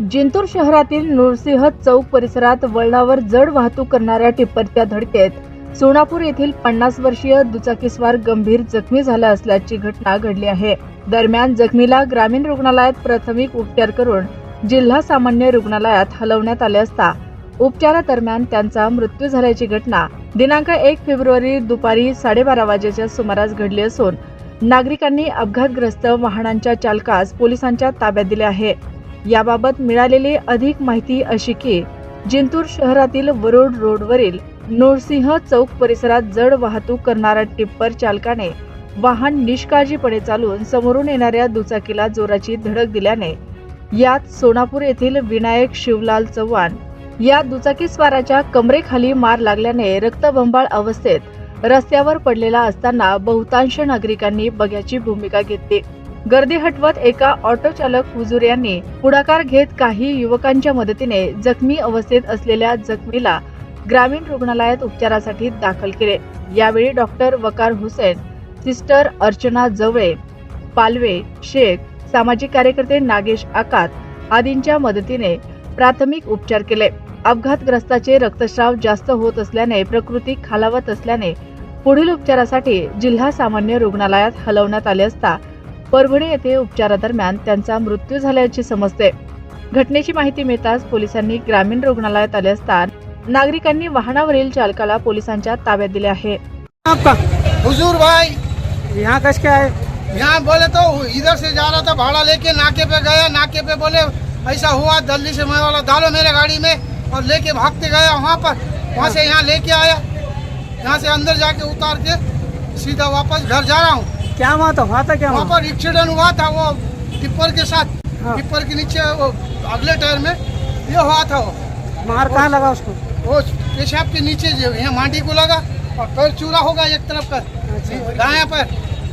जिंतूर शहरातील नृसिंह चौक परिसरात वळणावर जड वाहतूक करणाऱ्या टिप्परच्या धडकेत सोनापूर येथील पन्नास वर्षीय दुचाकीस्वार गंभीर जखमी झाला असल्याची घटना घडली आहे. दरम्यान जखमीला ग्रामीण रुग्णालयात प्राथमिक उपचार करून जिल्हा सामान्य रुग्णालयात हलवण्यात आले असता उपचारादरम्यान त्यांचा मृत्यू झाल्याची घटना दिनांक एक फेब्रुवारी दुपारी साडेबारा वाजेच्या सुमारास घडली असून नागरिकांनी अपघातग्रस्त वाहनांच्या चालकास पोलिसांच्या ताब्यात दिले आहे. याबाबत मिळालेली अधिक माहिती अशी की जिंतूर शहरातील वरुड रोडवरील नरसिंह चौक परिसरात जड वाहतूक करणाऱ्या टिप्पर चालकाने वाहन निष्काळजीपणे चालवून समोरून येणाऱ्या दुचाकीला जोराची धडक दिल्याने यात सोनापूर येथील विनायक शिवलाल चव्हाण या दुचाकीस्वाराच्या कमरेखाली मार लागल्याने रक्तबंबाळ अवस्थेत रस्त्यावर पडलेला असताना बहुतांश नागरिकांनी बघ्याची भूमिका घेतली. गर्दी हटवत एका ऑटो चालक हुजूर यांनी पुढाकार घेत काही युवकांच्या मदतीने जखमी अवस्थेत असलेल्या जखमीला ग्रामीण रुग्णालयात उपचारासाठी दाखल केले. यावेळी डॉक्टर वकार हुसेन सिस्टर अर्चना जवळे पालवे शेख सामाजिक कार्यकर्ते नागेश आकात आदींच्या मदतीने प्राथमिक उपचार केले. अपघातग्रस्ताचे रक्तस्राव जास्त होत असल्याने प्रकृती खालावत असल्याने पुढील उपचारासाठी जिल्हा सामान्य रुग्णालयात हलवण्यात आले असता परभणी येथे उपचारादरम्यान त्यांचा मृत्यू झाल्याचे समजते. घटनेची माहिती मिळताच पोलिसांनी ग्रामीण रुग्णालयात आले असता नागरिकांनी वाहनावरील चालकाला पोलिसांच्या ताब्यात दिले आहे. आपका? हुजूर भाई। यहाँ कस क्या है? यहाँ बोले तो इधर से जा रहा था भाड़ा लेके नाके पे गया नाके पे बोले ऐसा हुआ जल्दी से मैं वाला डालो मेरे गाड़ी में और लेके भागते गया वहाँ पर। वहाँ से यहाँ लेके आया। यहाँ से अंदर जाके उतार के सीधा वापस घर जा रहा हूँ। क्या हुआ था हुआ था क्या वहाँ पर एक्सीडेंट हुआ था वो टिप्पर के साथ। हाँ। टिप्पर के नीचे वो अगले टायर में ये हुआ था वो। मार कहाँ लगा उसको? वो पेशाब के नीचे जो यहाँ मांडी को लगा और पैर चूरा होगा एक तरफ़ का अच्छा। दाया पैर।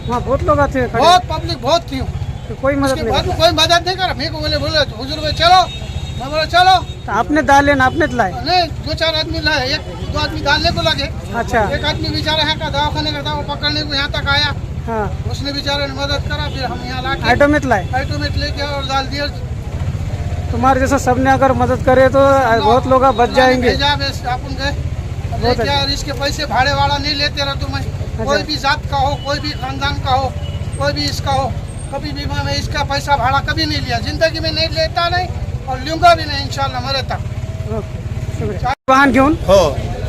वहाँ बहुत लोग आते हैं बहुत पब्लिक बहुत थी। तो कोई मदद नहीं। कोई मदद नहीं करा। मेरे को बोले बोले हुजूर भाई चलो। मैं बोला चलो। तो आपने दाल लेना आपने लाए। नहीं दो चार आदमी लाए। एक दो आदमी डालने को लगे। अच्छा। एक आदमी बेचारा यहाँ का दवाखाने का था वो पकड़ने को यहाँ तक आया। हाँ। उसने बेचारे ने मदद करा फिर हम यहाँ ला के ऑटो में लाए। ऑटोमेट लेके और डाल दिया। तुम्हारे जैसा सबने अगर मदद करे तो बहुत लोग बच जाएंगे। अपन गए लेके अच्छा। और इसके पैसे भाड़े वाला नहीं लेते रहो तुम्हें। कोई भी जात का हो कोई भी खानदान का हो कोई भी इसका हो कभी भी मैं इसका पैसा भाड़ा कभी नहीं लिया। जिंदगी में नहीं लेता नहीं और लूंगा भी नहीं इंशाल्लाह मरे तक वाहन घेऊन? हो।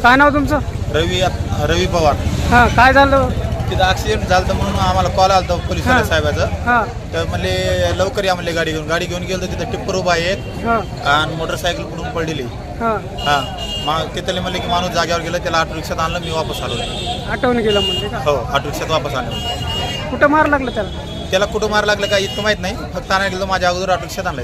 काय नाव तुमचं? रवी रवी पवार। हां काय झालं? तिथं ऍक्सिडेंट झालं होतं म्हणून आम्हाला कॉल आला होता पोलीस हा. साहेबाचं. हां. तर म्हणले लवकर या म्हणले गाडी घेऊन. गाडी घेऊन गेलो तर तिथं टिप्पर उभा आहे एक. हां. आणि मोटरसायकल पुढून पडलेली. हां. हा. मग तिथले म्हणले की माणूस जागेवर गेला त्याला ऑटो रिक्षात आणलं मी वापस आलो. आठवण गेलं म्हणजे का? हो ऑटो रिक्षात वापस आणलं कुठं मार लागलं त्याला? त्याला कुठं मार लागलं काय इतकं माहीत नाही. फक्त आणायला गेलो माझ्या अगोदर ऑटो रिक्षात आणलं.